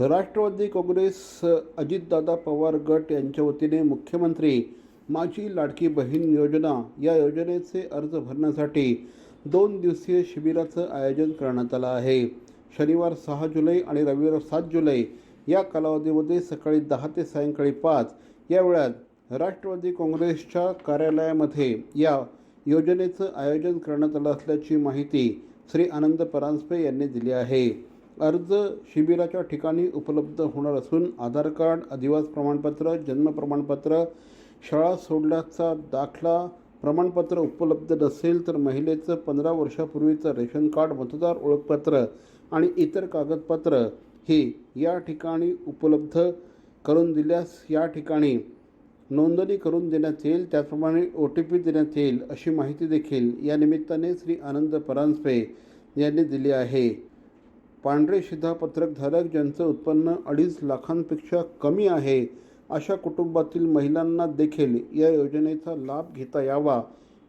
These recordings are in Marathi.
राष्ट्रवादी काँग्रेस अजितदादा पवार गट यांच्या वतीने मुख्यमंत्री माझी लाडकी बहीण योजना या योजनेचे अर्ज भरण्यासाठी दोन दिवसीय शिबिराचं आयोजन करण्यात आलं आहे. शनिवार सहा जुलै आणि रविवार सात जुलै या कालावधीमध्ये सकाळी दहा ते सायंकाळी पाच या वेळात राष्ट्रवादी काँग्रेसच्या कार्यालयामध्ये या योजनेचं आयोजन करण्यात आलं असल्याची माहिती श्री आनंद परांजपे यांनी दिली आहे. अर्ज शिबिराच्या ठिकाणी उपलब्ध होणार असून आधार कार्ड अधिवास प्रमाणपत्र जन्म प्रमाणपत्र शाळा सोडल्याचा दाखला प्रमाणपत्र उपलब्ध नसेल तर महिलेचं पंधरा वर्षापूर्वीचं रेशन कार्ड मतदार ओळखपत्र आणि इतर कागदपत्र हे या ठिकाणी उपलब्ध करून दिल्यास या ठिकाणी नोंदणी करून देण्यात येईल. त्याचप्रमाणे ओ टी पी देण्यात येईल अशी माहिती देखील या निमित्ताने श्री आनंद परांजपे यांनी दिली आहे. पांढरे शिधापत्रकधारक ज्यांचं उत्पन्न अडीच लाखांपेक्षा कमी आहे अशा कुटुंबातील महिलांना देखील या योजनेचा लाभ घेता यावा.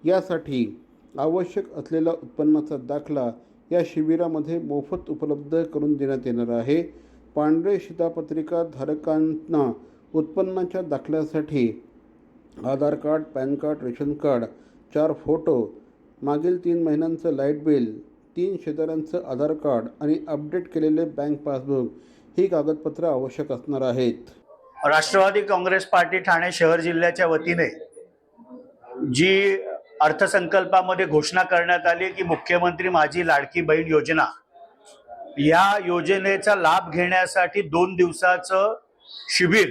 यासाठी आवश्यक असलेला उत्पन्नाचा दाखला या शिबिरामध्ये मोफत उपलब्ध करून देण्यात येणार आहे. पांढरे शिधापत्रिका धारकांना उत्पन्नाच्या दाखल्यासाठी Aadhaar card pan card ration card चार फोटो मागील तीन महिन्यांचं लाइट बिल तीन शेजाऱ्यांचं आधार कार्ड आणि अपडेट केलेले बँक पासबुक ही कागदपत्रं आवश्यक असणार आहेत. राष्ट्रवादी काँग्रेस पार्टी ठाणे शहर जिल्ह्याच्या वतीने जी अर्थसंकल्पामध्ये घोषणा करण्यात आली की मुख्यमंत्री माझी लाडकी बहीण योजना या योजनेचा लाभ घेण्यासाठी दोन दिवसाचं शिबिर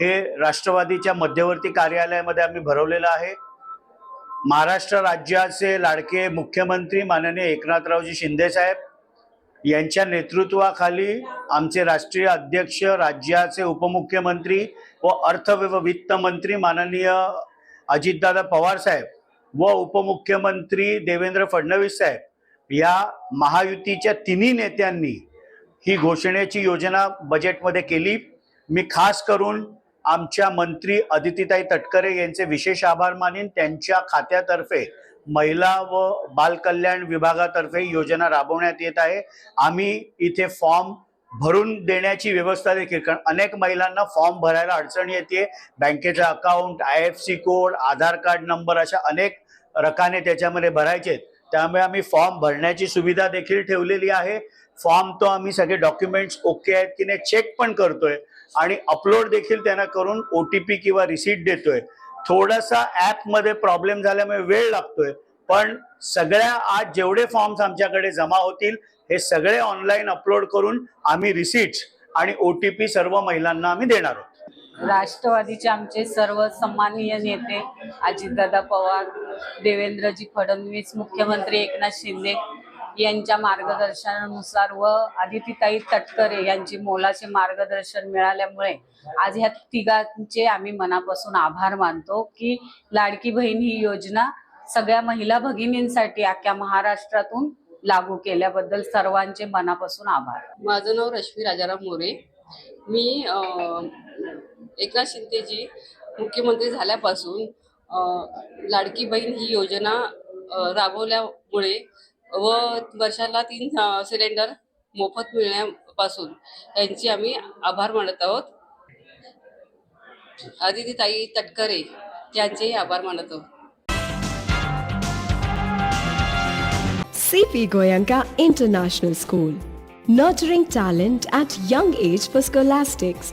हे राष्ट्रवादीच्या मध्यवर्ती कार्यालयामध्ये आम्ही भरवलेलं आहे. महाराष्ट्र राज्याचे लाडके मुख्यमंत्री माननीय एकनाथरावजी शिंदेसाहेब यांच्या नेतृत्वाखाली आमचे राष्ट्रीय अध्यक्ष राज्याचे उपमुख्यमंत्री व अर्थ व वित्त मंत्री माननीय अजितदादा पवार साहेब व उपमुख्यमंत्री देवेंद्र फडणवीस साहेब या महायुतीच्या तिन्ही नेत्यांनी ही घोषणेची योजना बजेटमध्ये केली. मी खास करून आमच्या मंत्री अदितीताई तटकरे यांचे विशेष आभार मानेन. त्यांच्या खात्यातर्फे महिला व बालकल्याण विभागातर्फे योजना राबवण्यात येत आहे. आम्ही इथे फॉर्म भरून देण्याची व्यवस्था देखील कारण अनेक महिलांना फॉर्म भरायला अडचण येते. बँकेचं account I F C code Aadhaar card number अशा अनेक रकाने त्याच्यामध्ये भरायचे आहेत. त्यामुळे आम्ही फॉर्म भरण्याची सुविधा देखील ठेवलेली आहे. फॉर्म तो आम्ही सगळे डॉक्युमेंट्स ओके आहेत की नाही चेक पण करतोय आणि अपलोड देखील त्यांना करून ओ टी पी किंवा रिसीट देतोय. थोडासा ॲपमध्ये प्रॉब्लेम झाल्यामुळे वेळ लागतोय. पण सगळ्या आज जेवढे फॉर्म्स आमच्याकडे जमा होतील हे सगळे ऑनलाईन अपलोड करून आम्ही रिसीट्स आणि ओ टी पी सर्व महिलांना आम्ही देणार आहोत. राष्ट्रवादीचे आमचे सर्व सन्माननीय नेते अजितदादा पवार देवेंद्रजी फडणवीस मुख्यमंत्री एकनाथ शिंदे यांच्या मार्गदर्शनानुसार व आदितीताई तटकरे यांची मोलाचे मार्गदर्शन मिळाल्यामुळे आज ह्या तिघांचे आम्ही मनापासून आभार मानतो की लाडकी बहीण ही योजना सगळ्या महिला भगिनींसाठी अख्ख्या महाराष्ट्रातून लागू केल्याबद्दल सर्वांचे मनापासून आभार. माझं नाव रश्मी राजाराम मोरे. मी एकनाथ शिंदेजी मुख्यमंत्री झाल्यापासून लाडकी बहीण ही योजना राबवल्यामुळे व वर्षाला तीन सिलेंडर मोफत मिळण्यापासून यांची आम्ही आभार मानत आहोत. आदितीताई तटकरे यांचेही आभार मानत आहोत. CP Goyanka International School. Nurturing talent at young age for scholastics,